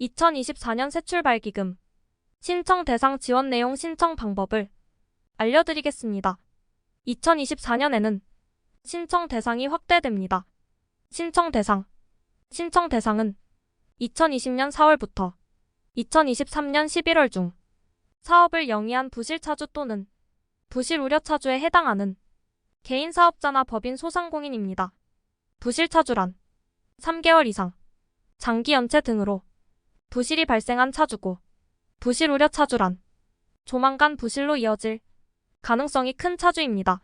2024년 새출발기금 신청 대상 지원 내용 신청 방법을 알려드리겠습니다. 2024년에는 신청 대상이 확대됩니다. 신청 대상 신청 대상은 2020년 4월부터 2023년 11월 중 사업을 영위한 부실 차주 또는 부실 우려 차주에 해당하는 개인 사업자나 법인 소상공인입니다. 부실 차주란 3개월 이상 장기 연체 등으로 부실이 발생한 차주고 부실 우려 차주란 조만간 부실로 이어질 가능성이 큰 차주입니다.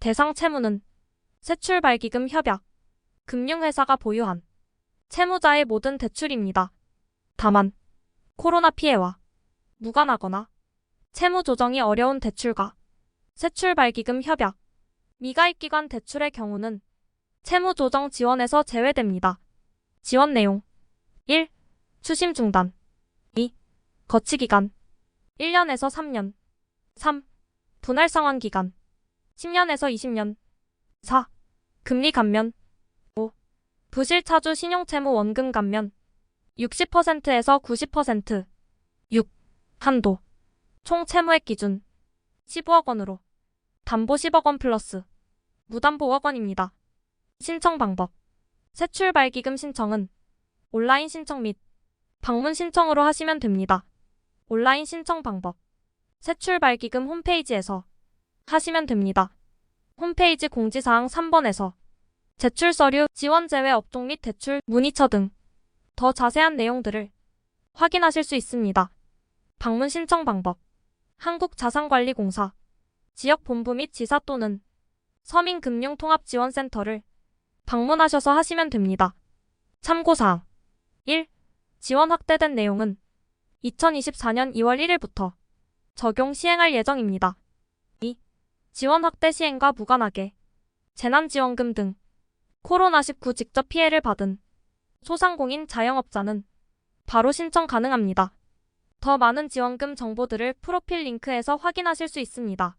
대상 채무는 세출 발기금 협약, 금융회사가 보유한 채무자의 모든 대출입니다. 다만 코로나 피해와 무관하거나 채무 조정이 어려운 대출과 세출 발기금 협약, 미가입기관 대출의 경우는 채무 조정 지원에서 제외됩니다. 지원 내용 1. 추심 중단. 2. 거치 기간. 1년에서 3년. 3. 분할 상환 기간. 10년에서 20년. 4. 금리 감면. 5. 부실 차주 신용 채무 원금 감면. 60%에서 90% 6. 한도. 총 채무액 기준. 15억 원으로. 담보 10억 원 플러스. 무담보 5억 원입니다. 신청 방법. 세출 발기금 신청은 온라인 신청 및 방문 신청으로 하시면 됩니다. 온라인 신청 방법 세출발기금 홈페이지에서 하시면 됩니다. 홈페이지 공지사항 3번에서 제출 서류, 지원 제외 업종 및 대출, 문의처 등 더 자세한 내용들을 확인하실 수 있습니다. 방문 신청 방법 한국자산관리공사 지역본부 및 지사 또는 서민금융통합지원센터를 방문하셔서 하시면 됩니다. 참고사항 1. 지원 확대된 내용은 2024년 2월 1일부터 적용 시행할 예정입니다. 2. 지원 확대 시행과 무관하게 재난지원금 등 코로나19 직접 피해를 받은 소상공인 자영업자는 바로 신청 가능합니다. 더 많은 지원금 정보들을 프로필 링크에서 확인하실 수 있습니다.